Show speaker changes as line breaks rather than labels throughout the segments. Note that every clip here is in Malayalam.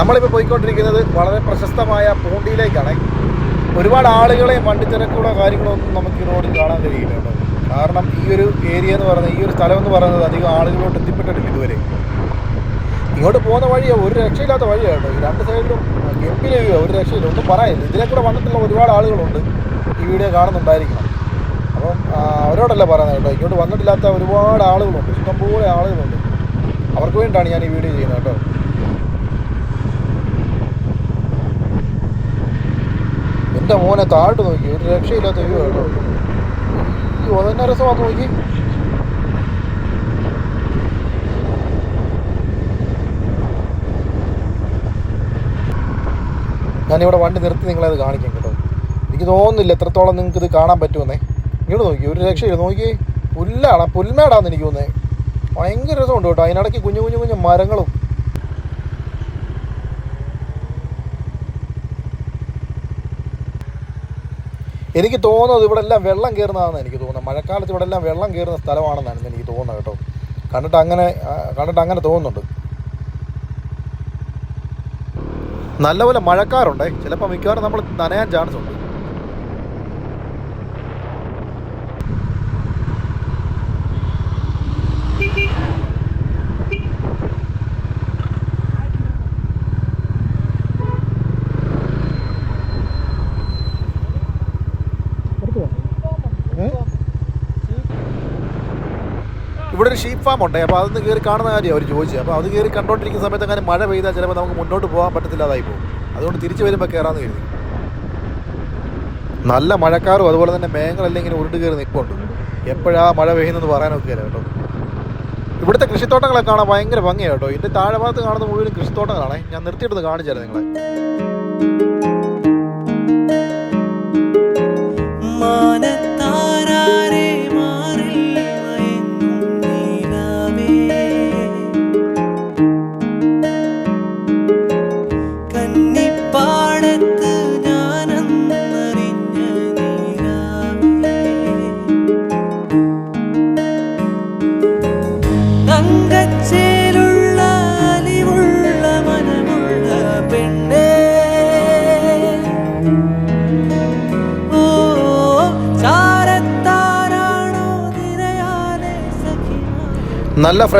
നമ്മളിപ്പോൾ പോയിക്കൊണ്ടിരിക്കുന്നത് വളരെ പ്രശസ്തമായ പൂണ്ടിയിലേക്കാണ്. ഒരുപാട് ആളുകളെയും വണ്ടിത്തിരക്കുള്ള കാര്യങ്ങളൊന്നും നമുക്ക് ഈ റോഡിൽ കാണാൻ കഴിയില്ല കാരണം ഈ ഒരു ഏരിയ എന്ന് പറയുന്നത് ഈ ഒരു സ്ഥലം എന്ന് പറയുന്നത് അധികം ആളുകളോട്ട് എത്തിപ്പെട്ടിട്ടില്ല ഇതുവരെ. ഇങ്ങോട്ട് പോകുന്ന വഴി ഒരു രക്ഷയില്ലാത്ത വഴിയാണ് രണ്ട് സൈഡിലും ഗംഭീര ഒരു രക്ഷയില്ല. ഒന്നും പറയാനില്ല ഇതിലെ കൂടെ വന്നിട്ടുള്ള ഒരുപാട് ആളുകളുണ്ട് ഈ വീഡിയോ കാണുന്നുണ്ടായിരിക്കണം. അപ്പം അവരോടല്ല പറയുന്നത് കേട്ടോ. ഇങ്ങോട്ട് വന്നിട്ടില്ലാത്ത ഒരുപാട് ആളുകളുണ്ട്. ഇഷ്ടംപോലെ ആളുകളുണ്ട്. അവർക്ക് വേണ്ടിയിട്ടാണ് ഞാൻ ഈ വീഡിയോ ചെയ്യുന്നത് കേട്ടോ. എന്റെ മോനെ താഴോട്ട് നോക്കി. ഒരു രക്ഷയില്ലാത്ത വ്യൂ കേട്ടോ ഈ ഒതന്നെ രസമാണെന്ന് നോക്കി. ഞാനിവിടെ വണ്ടി നിർത്തി നിങ്ങളത് കാണിക്കാം കേട്ടോ. എനിക്ക് തോന്നുന്നില്ല എത്രത്തോളം നിങ്ങൾക്ക് ഇത് കാണാൻ പറ്റുമെന്നേ. ഇങ്ങോട്ട് നോക്കി ഒരു രക്ഷയില്ല. നോക്കി പുല്ലാണ് പുൽമേടാന്ന് എനിക്ക് തോന്നുന്നത് ഭയങ്കര രസമുണ്ട് കേട്ടോ. അതിനിടയ്ക്ക് കുഞ്ഞു കുഞ്ഞു കുഞ്ഞു മരങ്ങളും എനിക്ക് തോന്നുന്നത് ഇവിടെ എല്ലാം വെള്ളം കയറുന്നതാണെന്ന് എനിക്ക് തോന്നുന്നത്. മഴക്കാലത്ത് ഇവിടെ എല്ലാം വെള്ളം കയറുന്ന സ്ഥലമാണെന്നാണ് എനിക്ക് തോന്നുന്നത് കേട്ടോ. കണ്ടിട്ട് അങ്ങനെ കണ്ടിട്ട് അങ്ങനെ തോന്നുന്നുണ്ട്. നല്ലപോലെ മഴക്കാറുണ്ടേ. ചിലപ്പോൾ മിക്കവാറും നമ്മൾ നനയാൻ ചാൻസ് ഉണ്ട്. ഇവിടെ ഒരു ഷീപ്പ് ഫാം ഉണ്ട്. അപ്പോൾ അതൊന്ന് കയറി കാണുന്ന കാര്യം അവർ ചോദിച്ചത്. അപ്പോൾ അത് കയറി കണ്ടുകൊണ്ടിരിക്കുന്ന സമയത്ത് അങ്ങനെ മഴ പെയ്താൽ ചിലപ്പോൾ നമുക്ക് മുന്നോട്ട് പോകാൻ പറ്റത്തില്ലാതായി പോകും. അതുകൊണ്ട് തിരിച്ചു വരുമ്പോൾ കയറാമെന്ന് കരുതി. നല്ല മഴക്കാറും അതുപോലെ തന്നെ മേഘങ്ങളെല്ലാം ഇങ്ങനെ ഉരുണ്ട് കയറി നിൽപ്പുണ്ട്. എപ്പോഴാണ് മഴ പെയ്യുന്നതെന്ന് പറയാനൊക്കെയല്ല കേട്ടോ. ഇവിടുത്തെ കൃഷിത്തോട്ടങ്ങളെ കാണാൻ ഭയങ്കര ഭംഗിയാണ് കേട്ടോ. ഇതിന്റെ താഴെ ഭാഗത്ത് കാണുന്ന മുഴുവൻ കൃഷിത്തോട്ടങ്ങളാണേ. ഞാൻ നിർത്തിയിട്ടത് കാണിച്ചായിരുന്നു നിങ്ങളെ.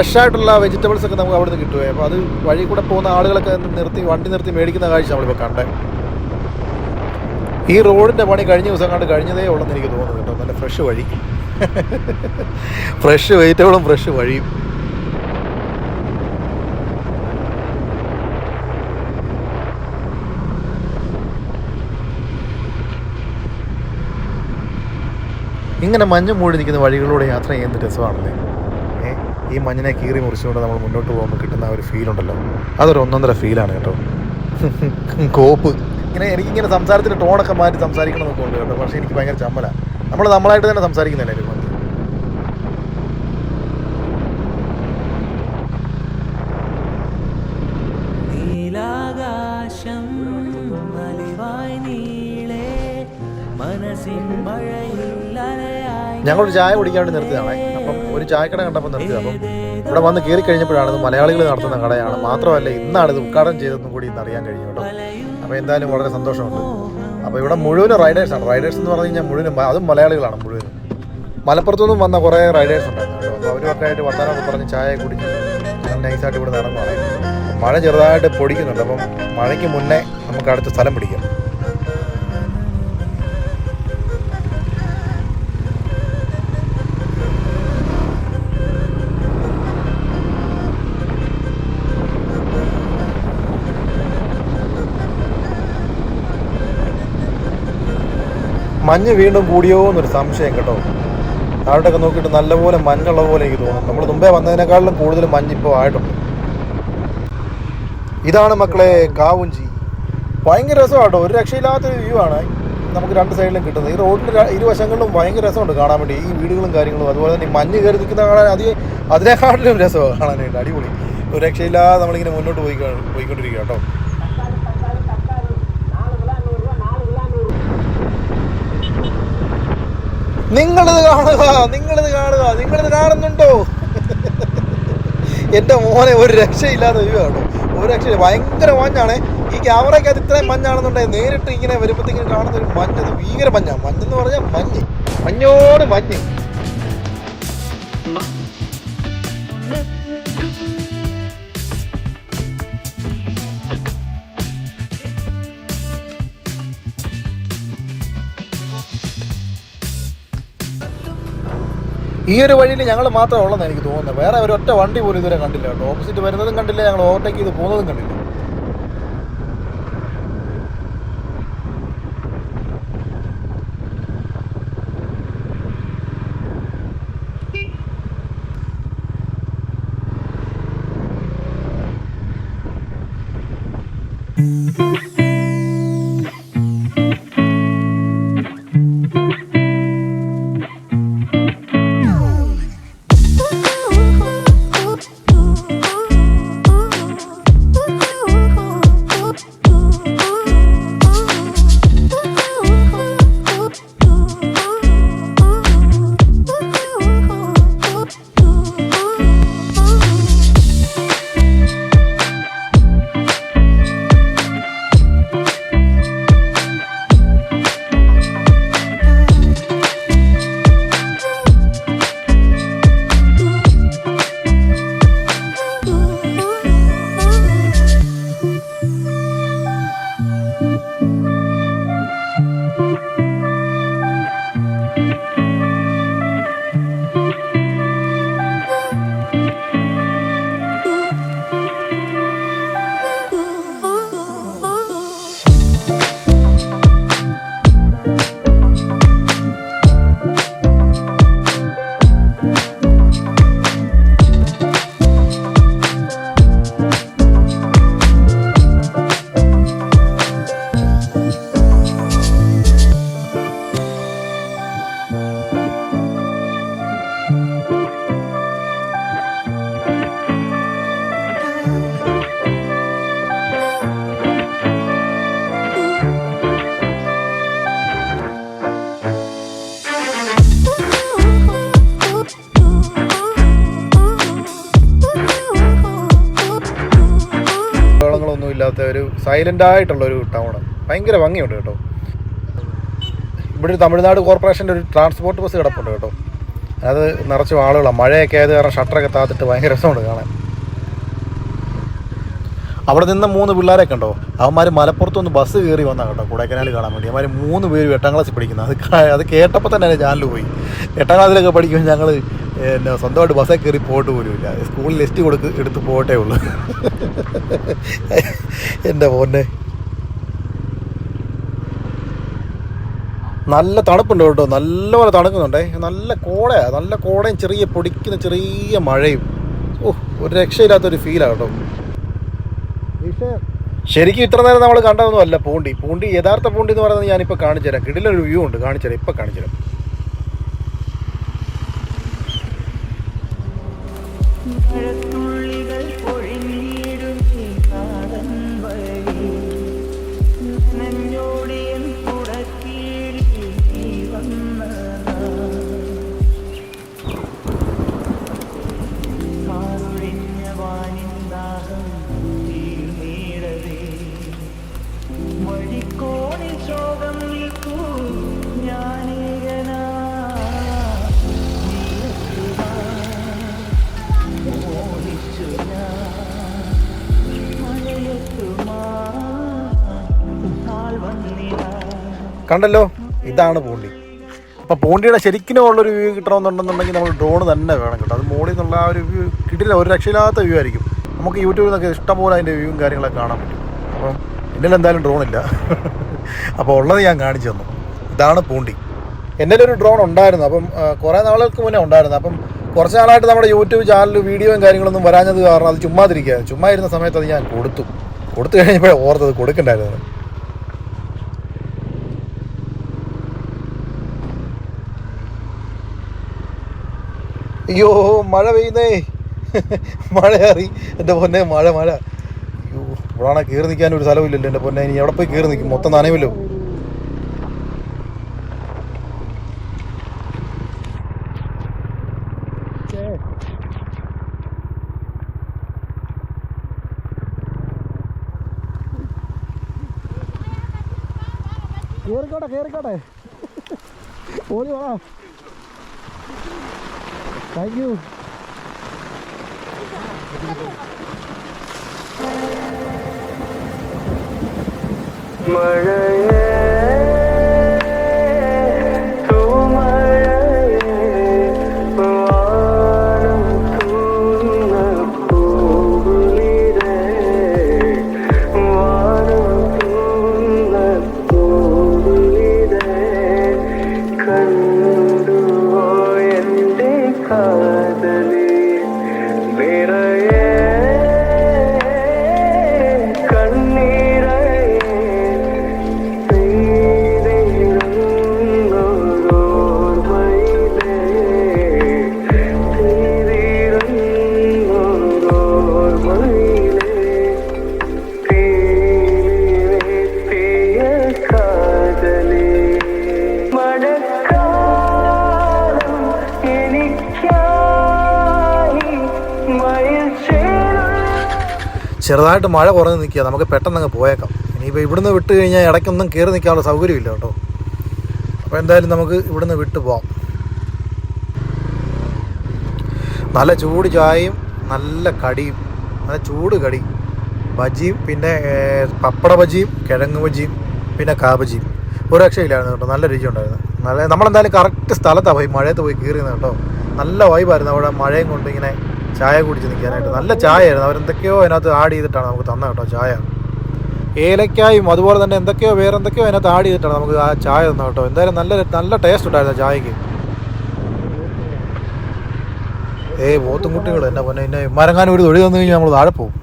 ഫ്രഷ് ആയിട്ടുള്ള വെജിറ്റബിൾസ് ഒക്കെ നമുക്ക് അവിടെ നിന്ന് കിട്ടുമേ അപ്പോൾ അത് വഴി കൂടെ പോകുന്ന ആളുകളൊക്കെ നിർത്തി വണ്ടി നിർത്തി മേടിക്കുന്ന കാഴ്ച നമ്മളിപ്പോൾ കണ്ടേ. ഈ റോഡിന്റെ പണി കഴിഞ്ഞ ദിവസം കണ്ട് കഴിഞ്ഞതേ ഉള്ളെന്ന് എനിക്ക് തോന്നുന്നു കേട്ടോ. നല്ല ഫ്രഷ് വഴി. ഫ്രഷ് വെജിറ്റബിളും ഫ്രഷ് വഴിയും. ഇങ്ങനെ മഞ്ഞ് മൂടി നിൽക്കുന്ന വഴികളിലൂടെ യാത്ര ചെയ്യുന്ന രസമാണല്ലേ? ഈ മഞ്ഞിനെ കീറി മുറിച്ചുകൊണ്ട് നമ്മൾ മുന്നോട്ട് പോകുമ്പോൾ കിട്ടുന്ന ആ ഒരു ഫീൽ ഉണ്ടല്ലോ. അതൊരു ഒന്നൊന്നര ഫീലാണ് കേട്ടോ. കോപ്പ്. ഇങ്ങനെ എനിക്കിങ്ങനെ സംസാരത്തിന്റെ ടോണൊക്കെ മാറ്റി സംസാരിക്കണം എന്നൊക്കെ ഉണ്ട് കേട്ടോ. പക്ഷേ എനിക്ക് ഭയങ്കര ചമ്മലാണ് നമ്മൾ നമ്മളായിട്ട് തന്നെ സംസാരിക്കുന്നില്ല ഒരു
നീലാകാശം നീളേ മനസ്സിൻ മഴയിൽ അലയായി
ഞങ്ങളൊരു ചായ കുടിക്കാൻ വേണ്ടി നിർത്തിയതാണേ. ഒരു ചായക്കട കണ്ടപ്പോൾ നിർത്തി. അപ്പം ഇവിടെ വന്ന് കയറി കഴിഞ്ഞപ്പോഴാണ് ഇത് മലയാളികൾ നടത്തുന്ന കടയാണ്. മാത്രമല്ല ഇന്നാണ് ഇത് ഉദ്ഘാടനം ചെയ്തതെന്നും കൂടി ഇന്ന് അറിയാൻ കഴിഞ്ഞു കേട്ടോ. അപ്പോൾ എന്തായാലും വളരെ സന്തോഷമുണ്ട്. അപ്പോൾ ഇവിടെ മുഴുവൻ റൈഡേഴ്സാണ് റൈഡേഴ്സ് എന്ന് പറഞ്ഞു കഴിഞ്ഞാൽ മുഴുവനും അതും മലയാളികളാണ് മുഴുവനും. മലപ്പുറത്തുനിന്നും വന്ന കുറേ റൈഡേഴ്സ് ഉണ്ടായിരുന്നു കേട്ടോ. അപ്പോൾ അവരൊക്കെ ആയിട്ട് വർത്തമാനമൊക്കെ പറഞ്ഞ് ചായ കുടിച്ച് നൈസായിട്ട് ഇവിടെ നടന്നു മഴ ചെറുതായിട്ട് പൊടിക്കുന്നുണ്ട്. അപ്പം മഴയ്ക്ക് മുന്നേ നമുക്ക് അടുത്ത സ്ഥലം പിടിക്കാം. മഞ്ഞ് വീണ്ടും കൂടിയോ എന്നൊരു സംശയം കേട്ടോ. താഴോട്ടൊക്കെ നോക്കിയിട്ട് നല്ലപോലെ മഞ്ഞുള്ള പോലെ എനിക്ക് തോന്നുന്നു. നമ്മൾ മുമ്പേ വന്നതിനേക്കാളും കൂടുതൽ മഞ്ഞ് ഇപ്പോൾ ആയിട്ടുണ്ട്. ഇതാണ് മക്കളെ കാവുഞ്ചി ഭയങ്കര രസമാണ് കേട്ടോ. ഒരു രക്ഷയില്ലാത്തൊരു വ്യൂ ആണ് നമുക്ക് രണ്ട് സൈഡിലും കിട്ടുന്നത്. ഈ റോഡിന്റെ ഇരുവശങ്ങളിലും ഭയങ്കര രസമുണ്ട് കാണാൻ വേണ്ടി. ഈ വീടുകളും കാര്യങ്ങളും അതുപോലെ തന്നെ മഞ്ഞ് കയറി നിൽക്കുന്ന കാണാൻ അധികം അതിനെക്കാട്ടിലും രസമാണ് കാണാനായിട്ട്. അടിപൊളി. ഒരു രക്ഷയില്ലാതെ നമ്മളിങ്ങനെ മുന്നോട്ട് പോയി പോയിക്കൊണ്ടിരിക്കുക കേട്ടോ. നിങ്ങളിത് കാണുക നിങ്ങളിത് കാണുക നിങ്ങളിത് കാണുന്നുണ്ടോ? എന്റെ മോനെ ഒരു രക്ഷയില്ലാതെ വ്യൂ ആണോ ഒരു രക്ഷയില്ല. ഭയങ്കര മഞ്ഞാണ്. ഈ ക്യാമറയ്ക്കകത്ത് ഇത്രയും മഞ്ഞാണെന്നുണ്ടെങ്കിൽ നേരിട്ട് ഇങ്ങനെ വരുമ്പോഴത്തേക്കും കാണുന്ന ഒരു മഞ്ഞ്. അത് ഭീകര മഞ്ഞാണ് മഞ്ഞെന്ന് പറഞ്ഞാൽ മഞ്ഞ്. മഞ്ഞോട് മഞ്ഞ്. ഈ ഒരു വഴിയിൽ ഞങ്ങൾ മാത്രമേ ഉള്ളതെന്ന് എനിക്ക് തോന്നുന്നത് വേറെ ഒരൊറ്റ വണ്ടി പോലും ഇതുവരെ കണ്ടില്ല കേട്ടോ. ഓപ്പോസിറ്റ് വരുന്നതും കണ്ടില്ല ഞങ്ങൾ ഓവർടേക്ക് ചെയ്ത് പോകുന്നതും കണ്ടില്ല. സൈലന്റ് ആയിട്ടുള്ളൊരു ടൗൺ ഭയങ്കര ഭംഗിയുണ്ട് കേട്ടോ. ഇവിടെ ഒരു തമിഴ്നാട് കോർപ്പറേഷന്റെ ഒരു ട്രാൻസ്പോർട്ട് ബസ് കിടപ്പുണ്ട് കേട്ടോ. അത് നിറച്ചും ആളുകളാണ് മഴയൊക്കെ ആയത് കാരണം ഷട്ടറൊക്കെ താത്തിട്ട് ഭയങ്കര രസമുണ്ട് കാണാൻ. അവിടെ നിന്ന് മൂന്ന് പിള്ളേരൊക്കെ ഉണ്ടോ? അവന്മാർ മലപ്പുറത്തുനിന്ന് ബസ് കയറി വന്നാ കേട്ടോ കൊടൈക്കനാൽ കാണാൻ വേണ്ടി. അവന്മാർ മൂന്ന് പേര് എട്ടാം ക്ലാസ്സിൽ പഠിക്കുന്നത് അത് അത് കേട്ടപ്പോൾ തന്നെ എന്റെ ചാനൽ പോയി. എട്ടാം ക്ലാസ്സിലൊക്കെ പഠിക്കുമ്പോൾ ഞങ്ങൾ പിന്നെ സ്വന്തമായിട്ട് ബസ്സിൽ കയറി പോയിട്ട് പോലുമില്ല. സ്കൂളിൽ ലിസ്റ്റ് കൊടുക്ക് എടുത്ത് പോകട്ടേ ഉള്ളൂ. എന്റെ പോന്നെ നല്ല തണുപ്പുണ്ട് കേട്ടോ. നല്ലപോലെ തണുക്കുന്നുണ്ടേ. നല്ല കോടയാണ് നല്ല കോടയും ചെറിയ പൊടിക്കുന്ന ചെറിയ മഴയും. ഓ ഒരു രക്ഷയില്ലാത്തൊരു ഫീലാണ് കേട്ടോ. ശരിക്കും ഇത്ര നേരം നമ്മൾ കണ്ടതൊന്നും അല്ല പൂണ്ടി. പൂണ്ടി യഥാർത്ഥ പൂണ്ടി എന്ന് പറയുന്നത് ഞാനിപ്പോൾ കാണിച്ചു തരാം കിടിലൊരു വ്യൂ ഉണ്ട്. കാണിച്ചു തരാം ഇപ്പം കാണിച്ചു കണ്ടല്ലോ? ഇതാണ് പൂണ്ടി. അപ്പോൾ പൂണ്ടിയുടെ ശരിക്കും ഉള്ളൊരു വ്യൂ കിട്ടണമെന്നുണ്ടെന്നുണ്ടെങ്കിൽ നമ്മൾ ഡ്രോൺ തന്നെ വേണം കേട്ടോ. അത് മോളിൽ നിന്നുള്ള ആ ഒരു വ്യൂ കിട്ടില്ല. ഒരു രക്ഷയില്ലാത്ത വ്യൂ ആയിരിക്കും. നമുക്ക് യൂട്യൂബിൽ നിന്നൊക്കെ ഇഷ്ടംപോലെ അതിന്റെ വ്യൂവും കാര്യങ്ങളൊക്കെ കാണാൻ പറ്റും. അപ്പം എന്റെ എന്തായാലും ഡ്രോൺ ഇല്ല. അപ്പോൾ ഉള്ളത് ഞാൻ കാണിച്ചു തന്നു. ഇതാണ് പൂണ്ടി. എന്റെ ഒരു ഡ്രോൺ ഉണ്ടായിരുന്നു. അപ്പം കുറേ നാളുകൾക്ക് മുന്നേ ഉണ്ടായിരുന്നു. അപ്പം കുറച്ച് നാളായിട്ട് നമ്മുടെ യൂട്യൂബ് ചാനലിൽ വീഡിയോയും കാര്യങ്ങളൊന്നും വരാഞ്ഞത് കാരണം അത് ചുമ്മാതിരിക്കുക ചുമ്മാ ഇരുന്ന സമയത്ത് അത് ഞാൻ കൊടുത്തു. കൊടുത്തു കഴിഞ്ഞപ്പോഴേ ഓർത്തത് കൊടുക്കണ്ടായിരുന്നു. അയ്യോ മഴ പെയ്യുന്നേ. മഴ അറി എന്റെ പൊന്നെ മഴ മഴ. അയ്യോ ഇവിടാണെ കയറി നിൽക്കാൻ ഒരു സ്ഥലമില്ലല്ലോ എന്റെ പൊന്നെ. ഇനി എവിടെ പോയി കയറി നിൽക്കും? മൊത്തം നനയുമല്ലോ. കേറിക്കോട്ടെ കേറിക്കോട്ടെ. ഓടി വാ.
Thank you. Mời
ചെറുതായിട്ട് മഴ കുറഞ്ഞ് നിൽക്കുക. നമുക്ക് പെട്ടെന്ന് അങ്ങ് പോയേക്കാം. ഇനിയിപ്പോൾ ഇവിടുന്ന് വിട്ട് കഴിഞ്ഞാൽ ഇടയ്ക്കൊന്നും കയറി നിൽക്കാനുള്ള സൗകര്യമില്ല കേട്ടോ. അപ്പോൾ എന്തായാലും നമുക്ക് ഇവിടുന്ന് വിട്ട് പോവാം. നല്ല ചൂട് ചായയും നല്ല കടിയും നല്ല ചൂട് കടി. ബജിയും പിന്നെ പപ്പട ബജിയും കിഴങ്ങ് ബജിയും പിന്നെ കാബജിയും ഒരു രക്ഷയില്ലായിരുന്നു കേട്ടോ. നല്ല രുചി ഉണ്ടായിരുന്നു. നല്ല നമ്മളെന്തായാലും കറക്റ്റ് സ്ഥലത്താണ് പോയി മഴയത്ത് പോയി കയറിയത് കേട്ടോ. നല്ല വൈബായിരുന്നു അവിടെ മഴയും കൊണ്ട് ഇങ്ങനെ ചായ കുടിച്ച് നിൽക്കാനായിട്ട്. നല്ല ചായയായിരുന്നു. അവരെന്തൊക്കെയോ അതിനകത്ത് ആഡ് ചെയ്തിട്ടാണ് നമുക്ക് തന്നത് കേട്ടോ ചായ. ഏലക്കായും അതുപോലെ തന്നെ എന്തൊക്കെയോ വേറെ എന്തൊക്കെയോ അതിനകത്ത് ആഡ് ചെയ്തിട്ടാണ് നമുക്ക് ആ ചായ തന്നത് കേട്ടോ. എന്തായാലും നല്ല നല്ല ടേസ്റ്റ് ഉണ്ടായിരുന്നു ചായക്ക്. ഏയ് പോത്തും കുട്ടികൾ എന്നെ പൊന്നെ എന്നെ മരങ്ങാനും ഒരു തൊഴിൽ തന്നു കഴിഞ്ഞാൽ നമ്മൾ താഴെ പോകും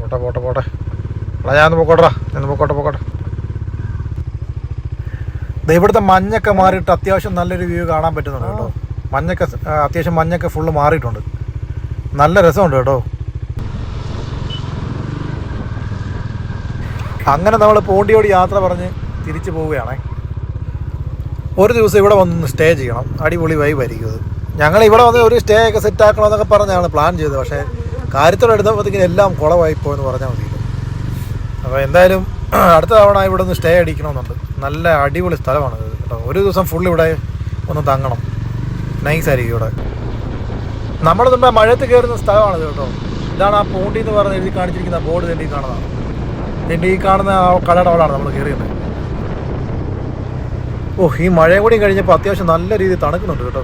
പോട്ടെ പോട്ടെ പോട്ടെ. എടാ ഞാൻ പൊക്കോട്ടെടാ. ഞാൻ പൊക്കോട്ടെ പൊക്കോട്ടെ. ഇവിടുത്തെ മഞ്ഞൊക്കെ മാറിയിട്ട് അത്യാവശ്യം നല്ലൊരു വ്യൂ കാണാൻ പറ്റുന്നുണ്ട് കേട്ടോ. മഞ്ഞൊക്കെ അത്യാവശ്യം മഞ്ഞൊക്കെ ഫുള്ള് മാറിയിട്ടുണ്ട്. നല്ല രസമുണ്ട് കേട്ടോ. അങ്ങനെ നമ്മൾ പോണ്ടിയോട് യാത്ര പറഞ്ഞ് തിരിച്ചു പോവുകയാണേ. ഒരു ദിവസം ഇവിടെ വന്ന് സ്റ്റേ ചെയ്യണം. അടിപൊളി വൈബായിരിക്കും അത്. ഞങ്ങൾ ഇവിടെ വന്ന് ഒരു സ്റ്റേ ഒക്കെ സെറ്റ് ആക്കണമെന്നൊക്കെ പറഞ്ഞാണ് പ്ലാൻ ചെയ്തത്. പക്ഷേ കാര്യത്തോടെ എടുത്തപ്പോഴത്തേക്കും എല്ലാം കുളമായി പോയെന്ന് പറഞ്ഞാൽ മതി. അപ്പോൾ എന്തായാലും അടുത്ത തവണ ഇവിടെ ഒന്ന് സ്റ്റേ അടിക്കണമെന്നുണ്ട്. നല്ല അടിപൊളി സ്ഥലമാണ് കേട്ടോ ഒരു ദിവസം ഫുൾ ഇവിടെ ഒന്ന് തങ്ങണം. നൈസായിരിക്കും ഇവിടെ. നമ്മുടെ മുമ്പേ മഴയത്ത് കയറുന്ന സ്ഥലമാണിത് കേട്ടോ. ഇതാണ് ആ പൂണ്ടി എന്ന് പറഞ്ഞ് എഴുതി കാണിച്ചിരിക്കുന്ന ബോർഡ് തന്നെ കാണുന്നതാണ് എന്റെ ഈ കാണുന്ന ആ കടയുടെ അവിടെയാണ് നമ്മൾ കയറിയത്. ഓ ഈ മഴയും കൂടി കഴിഞ്ഞപ്പോൾ അത്യാവശ്യം നല്ല രീതിയിൽ തണുക്കുന്നുണ്ട് കേട്ടോ.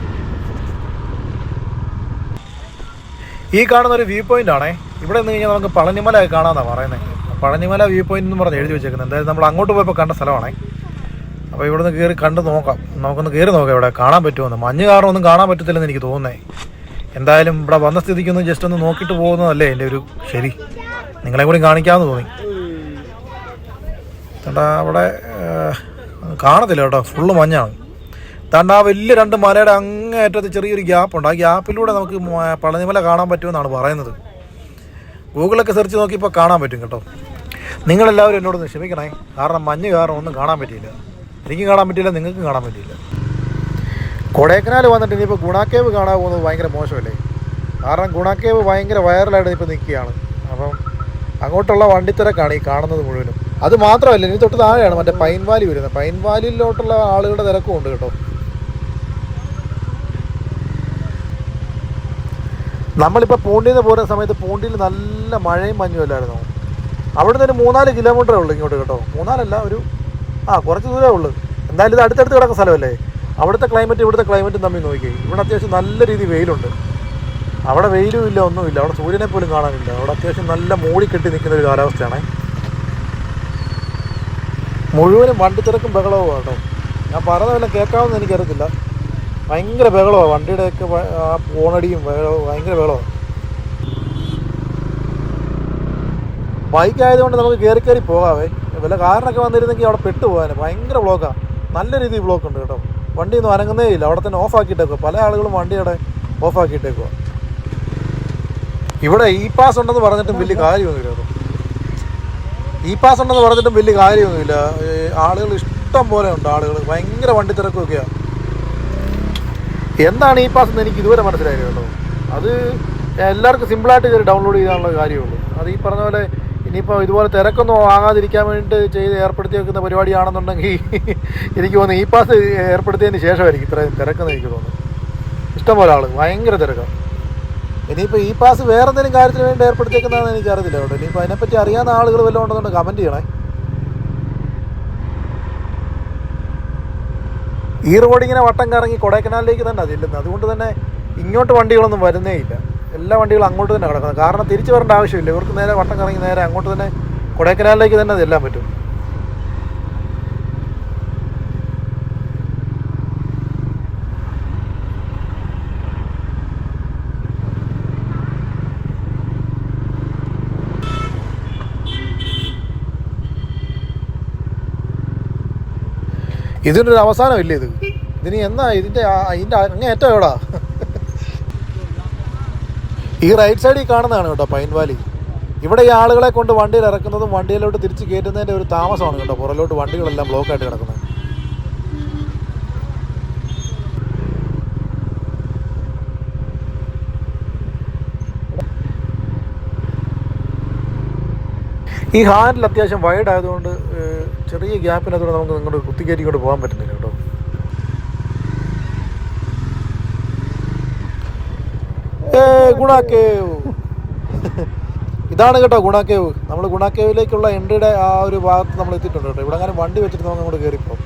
ഈ കാണുന്ന ഒരു വ്യൂ പോയിന്റ് ആണേ. ഇവിടെ നിന്ന് കഴിഞ്ഞാൽ നമുക്ക് പളനിമല കാണാമെന്നാണ് പറയുന്നത്. പളനിമല വ്യൂ പോയിന്റ് എന്ന് പറഞ്ഞ് എഴുതി വെച്ചേക്കുന്നത്. എന്തായാലും നമ്മൾ അങ്ങോട്ട് പോയപ്പോൾ കണ്ട സ്ഥലമാണേ. അപ്പോൾ ഇവിടുന്ന് കയറി കണ്ട് നോക്കാം. നമുക്കൊന്ന് കയറി നോക്കാം ഇവിടെ കാണാൻ പറ്റുമെന്ന് മഞ്ഞ് കാരണം ഒന്നും കാണാൻ പറ്റത്തില്ലെന്ന് എനിക്ക് തോന്നുന്നേ. എന്തായാലും ഇവിടെ വന്ന സ്ഥിതിക്കൊന്ന് ജസ്റ്റ് ഒന്ന് നോക്കിയിട്ട് പോകുന്നതല്ലേ എന്റെ ഒരു ശരി. നിങ്ങളെ കൂടി കാണിക്കാമെന്ന് തോന്നി. ചേട്ടാ അവിടെ കാണത്തില്ല കേട്ടോ. ഫുള്ള് മഞ്ഞാണ്. താണ്ട് ആ വലിയ രണ്ട് മലയുടെ അങ്ങേറ്റത്ത് ചെറിയൊരു ഗ്യാപ്പുണ്ട് ആ ഗ്യാപ്പിലൂടെ നമുക്ക് പളനിമല കാണാൻ പറ്റുമെന്നാണ് പറയുന്നത്. ഗൂഗിളൊക്കെ സെർച്ച് നോക്കിയപ്പോൾ കാണാൻ പറ്റും കേട്ടോ. നിങ്ങളെല്ലാവരും എന്നോട് ക്ഷമിക്കണേ. കാരണം മഞ്ഞ് കാരണം ഒന്നും കാണാൻ പറ്റിയില്ല. എനിക്കും കാണാൻ പറ്റില്ല നിങ്ങൾക്ക് കാണാൻ പറ്റില്ല കൊടൈക്കനാൽ വന്നിട്ട് ഇനിയിപ്പോൾ ഗുണാക്കേവ് കാണാൻ പോകുന്നത് ഭയങ്കര മോശമല്ലേ? കാരണം ഗുണാക്കേവ് ഭയങ്കര വൈറലായിട്ട് ഇപ്പോൾ നിൽക്കുകയാണ്. അപ്പം അങ്ങോട്ടുള്ള വണ്ടിത്തിരക്കാണ് ഈ കാണുന്നത് മുഴുവനും. അത് മാത്രമല്ല ഇനി തൊട്ട് താഴെയാണ് മറ്റേ പൈൻ വാലി വരുന്നത്. പൈൻ വാലിയിലോട്ടുള്ള ആളുകളുടെ തിരക്കും ഉണ്ട് കേട്ടോ. നമ്മളിപ്പോൾ പൂണ്ടിയിൽ നിന്ന് പോരുന്ന സമയത്ത് പൂണ്ടിയിൽ നല്ല മഴയും മഞ്ഞുമല്ലായിരുന്നു അവിടെ നിന്ന് ഒരു മൂന്നാൽ കിലോമീറ്ററേ ഉള്ളൂ ഇങ്ങോട്ട് കേട്ടോ. മൂന്നാലല്ല ഒരു ആ കുറച്ച് ദൂരമേ ഉള്ളൂ. എന്തായാലും ഇത് അടുത്തടുത്ത് കിടക്കുന്ന സ്ഥലമല്ലേ? അവിടുത്തെ ക്ലൈമറ്റ് ഇവിടുത്തെ ക്ലൈമറ്റും തമ്മിൽ നോക്കി ഇവിടെ അത്യാവശ്യം നല്ല രീതിയിൽ വെയിലുണ്ട്. അവിടെ വെയിലും ഇല്ല ഒന്നുമില്ല. അവിടെ സൂര്യനെ പോലും കാണാനില്ല. അവിടെ അത്യാവശ്യം നല്ല മൂടി കെട്ടി നിൽക്കുന്ന ഒരു കാലാവസ്ഥയാണ്. മുഴുവനും വണ്ടി തിരക്കും ബഹളവും കേട്ടോ. ഞാൻ പറഞ്ഞതെല്ലാം കേൾക്കാമെന്ന് എനിക്കറിയത്തില്ല. ഭയങ്കര ബഹളമാണ് വണ്ടിയുടെയൊക്കെ ബഹളവും ഭയങ്കര ബഹളമാണ് ബൈക്ക് ആയതുകൊണ്ട് നമുക്ക് കയറി കയറി പോകാവേ. വല്ല കാറിനൊക്കെ വന്നിരുന്നെങ്കിൽ അവിടെ പെട്ടു പോകാൻ ഭയങ്കര ബ്ലോക്കാണ് നല്ല രീതിയിൽ ബ്ലോക്ക് ഉണ്ട് കേട്ടോ. വണ്ടി ഒന്നും അനങ്ങുന്നേ ഇല്ല. അവിടെ തന്നെ ഓഫാക്കിയിട്ടേക്കുക പല ആളുകളും വണ്ടി അവിടെ ഓഫ് ആക്കിയിട്ടേക്കുക ഇവിടെ ഇ പാസ് ഉണ്ടെന്ന് പറഞ്ഞിട്ടും വലിയ കാര്യമൊന്നുമില്ല ഇ പാസ് ഉണ്ടെന്ന് പറഞ്ഞിട്ടും വലിയ കാര്യമൊന്നുമില്ല. ആളുകൾ ഇഷ്ടം പോലെ ഉണ്ട് ആളുകൾ. ഭയങ്കര വണ്ടി തിരക്കൊക്കെയാണ് എന്താണ് ഈ പാസ് എന്ന് എനിക്ക് ഇതുവരെ മനസ്സിലായില്ല കേട്ടോ. അത് എല്ലാവർക്കും സിമ്പിളായിട്ട് കയറി ഡൗൺലോഡ് ചെയ്യാനുള്ള കാര്യമുള്ളൂ അത് ഈ പറഞ്ഞ പോലെ ഇനിയിപ്പോൾ ഇതുപോലെ തിരക്കൊന്നും ആകാതിരിക്കാൻ വേണ്ടിയിട്ട് ചെയ്ത് ഏർപ്പെടുത്തി വെക്കുന്ന പരിപാടിയാണെന്നുണ്ടെങ്കിൽ എനിക്ക് തോന്നുന്നു ഈ പാസ് ഏർപ്പെടുത്തിയതിന് ശേഷമായിരിക്കും ഇത്രയും തിരക്കെന്ന് എനിക്ക് തോന്നുന്നു. ഇഷ്ടംപോലെ ആൾ ഭയങ്കര തിരക്കാണ് ഇനിയിപ്പോൾ ഈ പാസ് വേറെ എന്തെങ്കിലും കാര്യത്തിന് വേണ്ടി ഏർപ്പെടുത്തിയേക്കുന്നതെന്ന് എനിക്ക് അറിയില്ല കേട്ടോ. ഇനിയിപ്പോൾ അതിനെപ്പറ്റി അറിയാവുന്ന ആളുകൾ വല്ലതും ഉണ്ടെന്നുണ്ട് കമന്റ് ചെയ്യണേ. ഈ റോഡിങ്ങനെ വട്ടം കറങ്ങി കൊടൈക്കനാലിലേക്ക് തന്നെ ചെല്ലുന്നത് അതുകൊണ്ട് തന്നെ ഇങ്ങോട്ട് വണ്ടികളൊന്നും വരുന്നേ ഇല്ല. എല്ലാ വണ്ടികളും അങ്ങോട്ട് തന്നെ കിടക്കുന്നത് കാരണം തിരിച്ചു വരേണ്ട ആവശ്യമില്ല. ഇവർക്ക് നേരെ വട്ടം കറങ്ങി നേരെ അങ്ങോട്ട് തന്നെ കൊടൈക്കനാലിലേക്ക് തന്നെ ചെല്ലാൻ പറ്റും. ഇതിനൊരു അവസാനമില്ലേ ഇത്? ഇതിന് എന്നാ ഇതിന്റെ ഇതിന്റെ അങ്ങേറ്റം എവിടാ? ഈ റൈറ്റ് സൈഡിൽ കാണുന്നതാണ് കേട്ടോ പൈൻ വാലി ഇവിടെ ഈ ആളുകളെ കൊണ്ട് വണ്ടിയിൽ ഇറക്കുന്നതും വണ്ടിയിലോട്ട് തിരിച്ച് കയറ്റുന്നതിന്റെ ഒരു താമസമാണ് കേട്ടോ പുറകിലോട്ട് വണ്ടികളെല്ലാം ബ്ലോക്ക് ആയിട്ട് കിടക്കുന്നത്. ഈ ഹാൻഡിൽ അത്യാവശ്യം വൈഡ് ആയതുകൊണ്ട് ചെറിയ ഗ്യാപ്പിനകത്തൂടെ നമുക്ക് നിങ്ങളുടെ കുത്തിക്കയറ്റിക്കൊണ്ട് പോകാൻ പറ്റുന്നില്ല കേട്ടോ. ഗുണാക്കേവ്. ഇതാണ് കേട്ടോ ഗുണാക്കേവ്. നമ്മൾ ഗുണാക്കേവിലേക്കുള്ള എൻട്രിയുടെ ആ ഒരു ഭാഗത്ത് നമ്മൾ എത്തിയിട്ടുണ്ട് കേട്ടോ. ഇവിടെ അങ്ങനെ വണ്ടി വെച്ചിട്ട് നമുക്ക് അങ്ങോട്ട് കയറിപ്പോ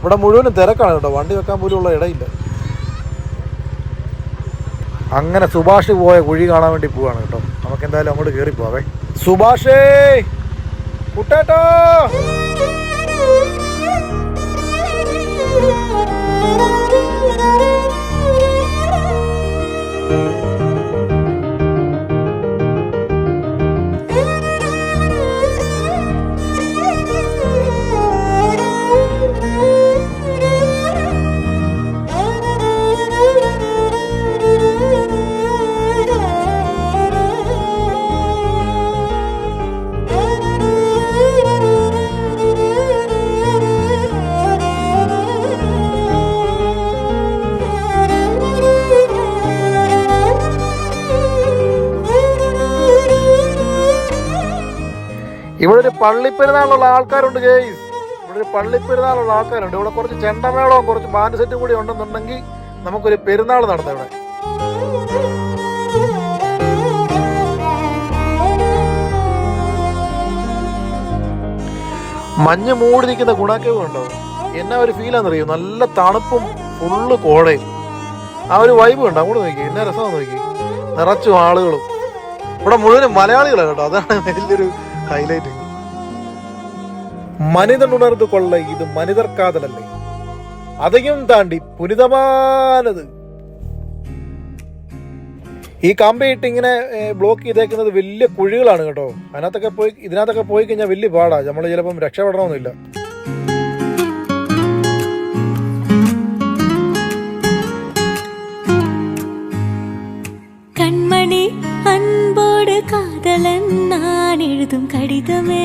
ഇവിടെ മുഴുവനും തിരക്കാണ് കേട്ടോ. വണ്ടി വെക്കാൻ പോലും ഉള്ള ഇടയില്ല. അങ്ങനെ സുഭാഷ് പോയ കുഴി കാണാൻ വേണ്ടി പോവാണ് കേട്ടോ. നമുക്ക് എന്തായാലും അങ്ങോട്ട് കയറി പോവേ സുഭാഷേ! കുട്ടേട്ടോ! Thank ഒരു പള്ളിപ്പെരുന്നാളുള്ള ആൾക്കാരുണ്ട് ജെയ്സ് ഇവിടെ ഒരു പള്ളിപ്പെരുന്നാളുള്ള ആൾക്കാരുണ്ട്. ഇവിടെ കുറച്ച് ചെണ്ടമേളവും കുറച്ച് ബാൻഡ് സെറ്റും കൂടി ഉണ്ടെന്നുണ്ടെങ്കിൽ നമുക്കൊരു പെരുന്നാൾ നടത്താം ഇവിടെ. മഞ്ഞ് മൂടി നിൽക്കുന്ന ഗുണാക്കേവ് ഉണ്ടോ? എന്നാ ഒരു ഫീലാണെന്നറിയോ നല്ല തണുപ്പും ഫുള്ള് കോടയും. ആ ഒരു വൈബ് ഉണ്ട് അങ്ങോട്ട് നോക്കി. എന്നാ രസമാണെന്ന് നോക്കി. നിറച്ചു ആളുകളും. ഇവിടെ മുഴുവനും മലയാളികളാണ് കേട്ടോ. അതാണ് വലിയൊരു ഹൈലൈറ്റ് மனிதன் உணர்ந்து கொள்ள இது மனிதர் காதல் அல்ல அதையும் ഈ കമ്പിയിട്ട് ഇങ്ങനെ ബ്ലോക്ക് ചെയ്തേക്കുന്നത് വലിയ കുഴികളാണ് കേട്ടോ. അതിനകത്തൊക്കെ പോയി ഇതിനകത്തൊക്കെ പോയി കഴിഞ്ഞാൽ വലിയ പാടാ. നമ്മൾ ചിലപ്പം രക്ഷപ്പെടണമെന്നില്ല.
കൺമണി അൻപോട് കാതലൻ ഞാൻ എഴുതും കടിതമേ.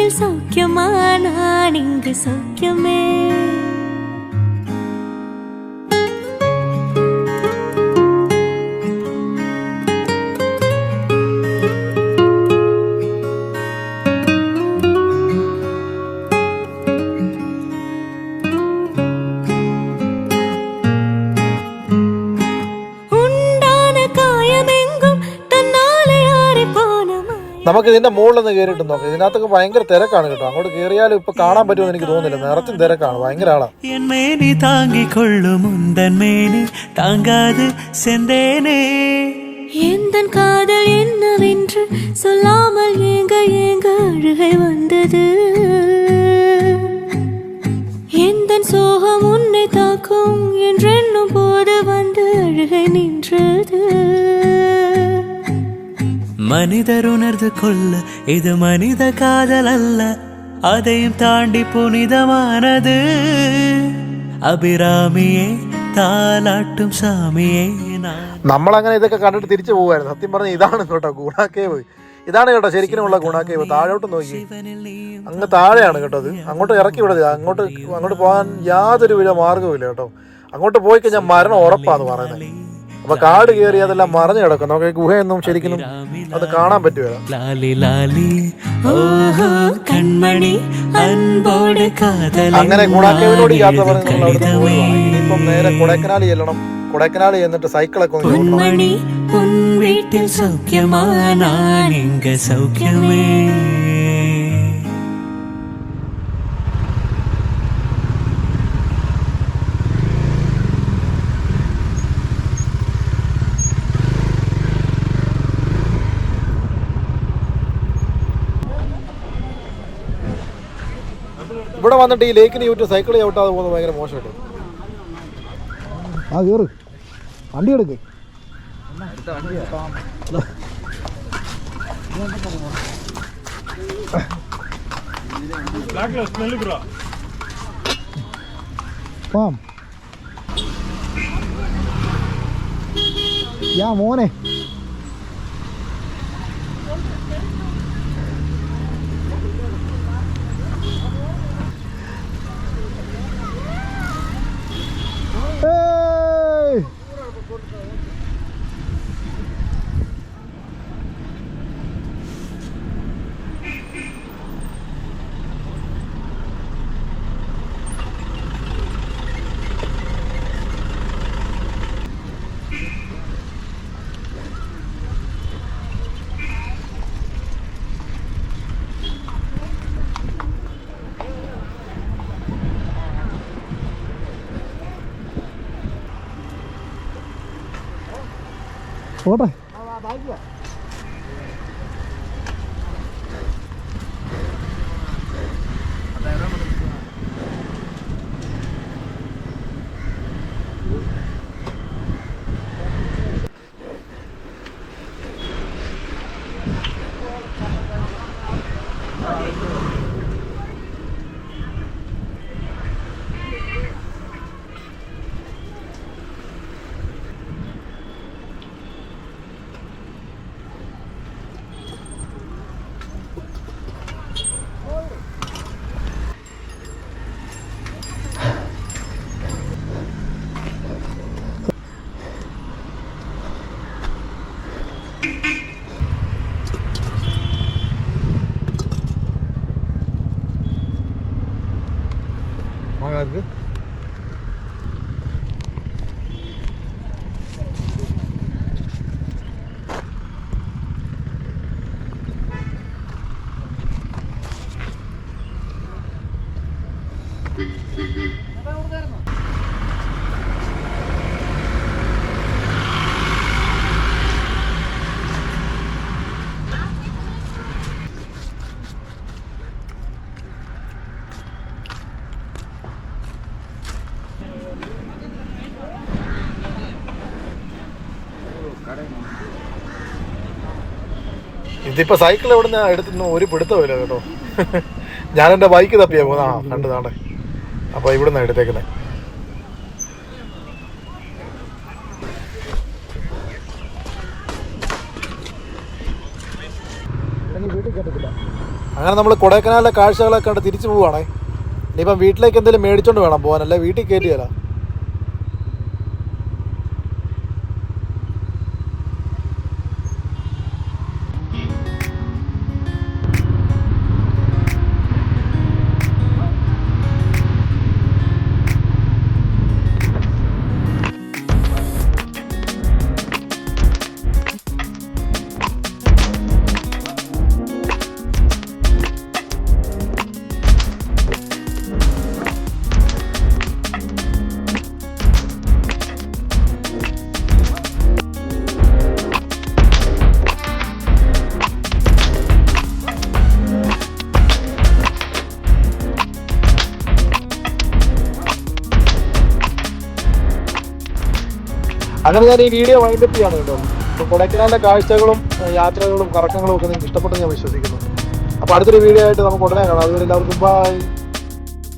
வீட்டில் சௌக்கியமா நான் இங்கு சௌக்கியமே. மாய
നമുക്ക് ഇതിന്റെ മുകളിലൊന്ന് കയറിയിട്ട് നോക്കാം ഇതിനകത്തൊക്കെ ഭയങ്കര തിരക്കാണ് കേട്ടോ അങ്ങോട്ട് കയറിയാലും ഇപ്പൊ കാണാൻ പറ്റുമെന്ന് എനിക്ക് തോന്നുന്നില്ല നിറച്ചും തിരക്കാണ് ഭയങ്കര ആളാ
என் மேனி தாங்கிக் கொள்ளும் உந்தன் மேனி தாங்காது செந்தேனே
எந்தன் காதல் என்னவென்று சொல்லாமல் ஏங்க ஏங்க அழுகை வந்தது எந்தன் சோகம் உன்னை தாக்கும் என்றென்னும் போது வந்து அழுகை நின்றது
மனிதர் உணர்ந்து கொள்ள இது மனித காதல் அல்ல அதையும் தாண்டி புனிதமானது அபிராமியே தாலாட்டும் சாமியே நான்
നമ്മളങ്ങനെ ഇതൊക്കെ കണ്ടിട്ട് തിരിച്ചു പോകുമായിരുന്നു സത്യം പറഞ്ഞാൽ ഇതാണ് കേട്ടോ ഗുണാക്കേവ് ഇതാണ് കേട്ടോ ശരിക്കുമുള്ള ഗുണാക്കേവ് താഴോട്ട് നോക്കി
சிவனில் நீயும்
അങ്ങ് താഴെയാണ് കേട്ടോ അത് അങ്ങോട്ട് ഇറക്കി വിടരുത് അങ്ങോട്ട് അങ്ങോട്ട് പോകാൻ യാതൊരു വിധ മാർഗ്ഗവുമില്ല കേട്ടോ അങ്ങോട്ട് പോയി കഴിഞ്ഞാൽ മരണം ഉറപ്പാന്ന് പറയുന്നത് അപ്പൊ കാട് കയറി അതെല്ലാം മറഞ്ഞു കിടക്കും നമുക്ക് ഗുഹയൊന്നും ശരിക്കും അത് കാണാൻ
പറ്റുമല്ലോ
അങ്ങനെ ഗുണാക്കേവിനോട് യാത്ര പറഞ്ഞു ഇപ്പം നേരെ കൊടൈക്കനാൽ ചെല്ലണം. കൊടൈക്കനാൽ ചെന്നിട്ട് സൈക്കിളൊക്കെ ഒന്ന്
വീട്ടിൽ സൗഖ്യമേ.
ഇവിടെ വന്നിട്ട് ഈ ലേക്കിന് ചുറ്റും സൈക്കിൾ ചവിട്ടാതെ പോകുന്നത് ഭയങ്കര മോശമായിട്ട്. ആ കയറ് വണ്ടി എടുക്ക്. യാ മോനെ ഏയ് പോട്ടെ വാങ്ങാർക്ക് ഇതിപ്പോ സൈക്കിൾ എവിടെ നിന്ന് എടുത്തുനിന്ന് ഒരു പിടുത്തമില്ല കേട്ടോ. ഞാൻ എന്റെ ബൈക്ക് തപ്പിയാ പോകുന്ന ആ കണ്ടു താണ്ടെ അപ്പൊ നിന്ന് എടുത്തേക്കുന്നത് അങ്ങനെ നമ്മൾ കൊടൈക്കനാലിലെ കാഴ്ചകളൊക്കെ കണ്ട് തിരിച്ചു പോവുകയാണേ ഇനിയിപ്പം വീട്ടിലേക്ക് എന്തെങ്കിലും മേടിച്ചോണ്ട് വേണം പോകാൻ അല്ലെ? വീട്ടിൽ കയറ്റിയല്ല അങ്ങനെ ഞാൻ ഈ വീഡിയോ വൈൻഡപ്പ് ചെയ്യാണ് കേട്ടോ. അപ്പോൾ കൊടൈക്കനാലിന്റെ കാഴ്ചകളും യാത്രകളും കറക്കങ്ങളും ഒക്കെ നിങ്ങൾക്ക് ഇഷ്ടപ്പെട്ടെന്ന് ഞാൻ വിശ്വസിക്കുന്നു. അപ്പോൾ അടുത്തൊരു വീഡിയോ ആയിട്ട് നമുക്ക് ഉടനെ കാണാം. അതുവരെ എല്ലാവർക്കും ബൈ